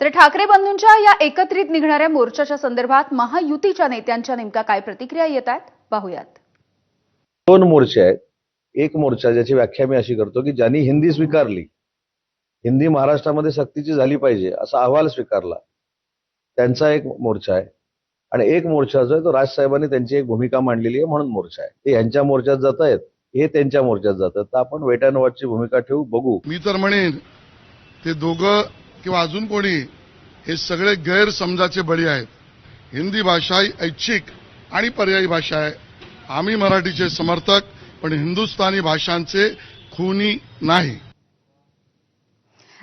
तर ठाकरे बंधूंच्या या एकत्रित निघणाऱ्या मोर्चाच्या संदर्भात महायुतीच्या नेत्यांच्या नेमका काय प्रतिक्रिया येत आहेत? पाहूयात. दोन मोर्चे आहेत. एक मोर्चा ज्याची व्याख्या मी अशी करतो की ज्यांनी हिंदी स्वीकारली. हिंदी महाराष्ट्रामध्ये सक्तीची झाली पाहिजे असा अहवाल स्वीकारला. त्यांचा एक मोर्चा आहे. आणि एक मोर्चा जो आहे तो राजसाहेबांनी त्यांची एक भूमिका मांडलेली आहे म्हणून मोर्चा आहे. ते यांच्या मोर्चात जात आहेत. हे त्यांच्या मोर्चात जातात तर आपण वेट अँड वॉचची भूमिका ठेवू बघू. मी तर म्हणेन ते दोघं किंवा अजून कोणी हे सगळे गैरसमजाचे बळी आहेत. हिंदी भाषा ही ऐच्छिक आणि पर्यायी भाषा आहे. आम्ही मराठीचे समर्थक पण हिंदुस्थानी भाषांचे खुनी नाही.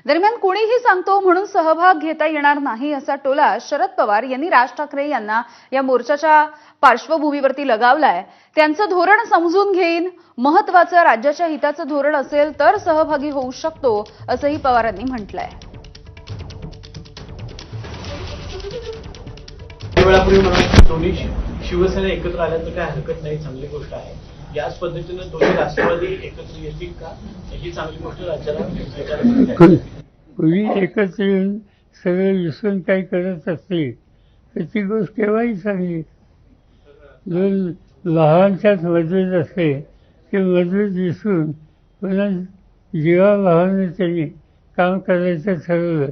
दरम्यान कोणीही सांगतो म्हणून सहभाग घेता येणार नाही असा टोला शरद पवार यांनी राज ठाकरे यांना या मोर्चाच्या पार्श्वभूमीवरती लगावलाय. त्यांचं धोरण समजून घेईन महत्वाचं राज्याच्या हिताचं धोरण असेल तर सहभागी होऊ शकतो असंही पवारांनी म्हटलंय. काही वेळापूर्वी म्हणाले दोन्ही शिवसेना एकत्र आल्या तर काय हरकत नाही चांगली गोष्ट आहे. याच पद्धतीनं दोन्ही राष्ट्रवादी एकत्र येतील का? ही चांगली गोष्ट राज्याला पूर्वी एकत्र येऊन सगळं विसरून काही करत असतील तर ती गोष्ट केव्हाही चांगली दोन लहानच्याच मतभेद असते ते मतभेद विसरून पुन्हा जीवा भावाने त्यांनी काम करायचं ठरवलं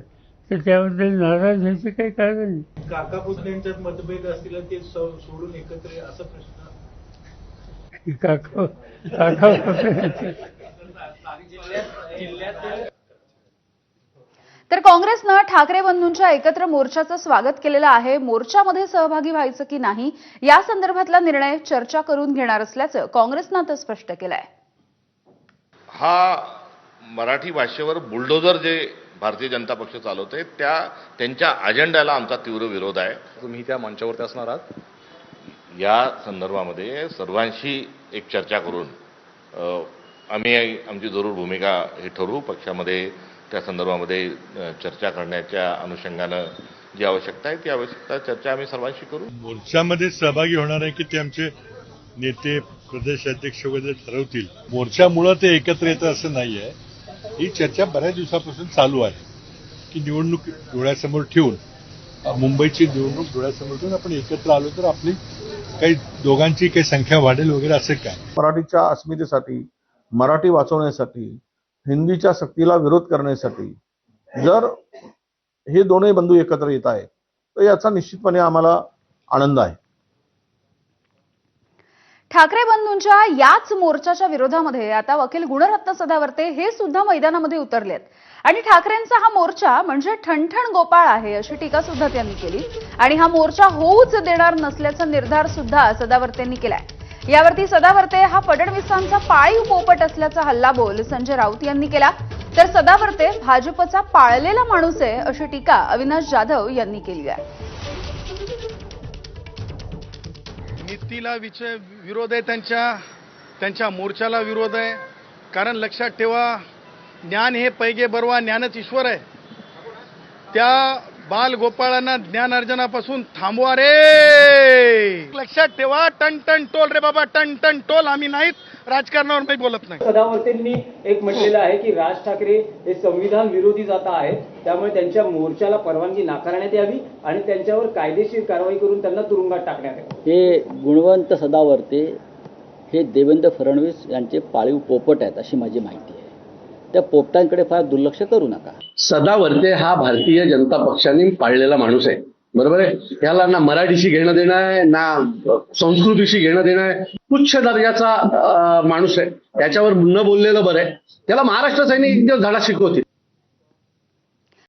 तर त्याबद्दल नाराज व्हायचं काही कारण नाही. काका पुतण्यांच्यात मतभेद असतील ते सो- सोडून एकत्र ये असा प्रश्न. काका काका पकडायचे तर काँग्रेसनं ठाकरे बंधूंच्या एकत्र मोर्चाचं स्वागत केलेलं आहे. मोर्चामध्ये सहभागी व्हायचं की नाही या संदर्भातला निर्णय चर्चा करून घेणार असल्याचं काँग्रेसनं आता स्पष्ट केलंय. हा मराठी भाषेवर बुलडोजर जे भारतीय जनता पक्ष चालवते त्या त्यांच्या अजेंड्याला आमचा तीव्र विरोध आहे. तुम्ही त्या मंचावरती असणार आहात? या संदर्भामध्ये सर्वांशी एक चर्चा करून आम्ही आमची जरूर भूमिका हे ठरवू. पक्षामध्ये त्या संदर्भामध्ये चर्चा करण्याच्या अनुषंगानं जी आवश्यकता आहे ती आवश्यकता चर्चा आम्ही सर्वांशी करू. मोर्चामध्ये सहभागी होणार आहे की ते आमचे नेते प्रदेश अध्यक्ष वगैरे ठरवतील? मोर्चामुळं ते एकत्र येतं असं नाही आहे ही चर्चा बऱ्याच दिवसापासून चालू आहे की निवडणूक डोळ्यासमोर ठेवून मुंबईची निवडणूक डोळ्यासमोर ठेवून आपण एकत्र आलो तर आपली काही दोघांची काही संख्या वाढेल वगैरे असं काय? मराठीच्या अस्मितेसाठी मराठी वाचवण्यासाठी हिंदीच्या सक्तीला विरोध करण्यासाठी जर हे दोनही बंधू एकत्र येत आहेत तर याचा निश्चितपणे आम्हाला आनंद आहे. ठाकरे बंधूंच्या याच मोर्चाच्या विरोधामध्ये आता वकील गुणरत्न सदावर्ते हे सुद्धा मैदानामध्ये उतरलेत. आणि ठाकरेंचा हा मोर्चा म्हणजे ठणठण गोपाळ आहे अशी टीका सुद्धा त्यांनी केली. आणि हा मोर्चा होऊच देणार नसल्याचा निर्धार सुद्धा सदावर्तेंनी केलाय. यावरती सदावर्ते हा फडणवीसांचा पाळीव पोपट असल्याचा हल्लाबोल संजय राऊत यांनी केला. तर सदावर्ते भाजपचा पाळलेला माणूस आहे अशी टीका अविनाश जाधव यांनी केली आहे. नीतीला विषय विरोध आहे त्यांच्या त्यांच्या मोर्चाला विरोध आहे. कारण लक्षात ठेवा ज्ञान हे पैगे बरवा ज्ञानच ईश्वर आहे. त्या बाल गोपाळांना ज्ञान अर्जनापासून थांबवा रे. लक्षात ठेवा टन टन टोल रे बाबा टन टन टोल. आम्ही नाहीत राजकारणावर मी बोलत नाही. सदावर्तेंनी एक म्हटलेलं आहे की राज ठाकरे हे संविधान विरोधी जाता आहेत त्यामुळे त्यांच्या मोर्चाला परवानगी नाकारण्यात यावी आणि त्यांच्यावर कायदेशीर कारवाई करून त्यांना तुरुंगात टाकण्यात यावं. हे गुणवंत सदावर्ते हे देवेंद्र फडणवीस यांचे पाळीव पोपट आहेत अशी माझी माहिती आहे. त्या पोपटांकडे फार दुर्लक्ष करू नका. सदावर्ते हा भारतीय जनता पक्षाने पाळलेला माणूस आहे. बरोबर आहे? याला ना मराठीशी घेणं देणं आहे ना संस्कृतीशी घेणं देणं आहे. तुच्छ दर्जाचा माणूस आहे. त्याच्यावर न बोललेलं बरं आहे. त्याला महाराष्ट्र सैनिक दिवस धडा शिकवतील.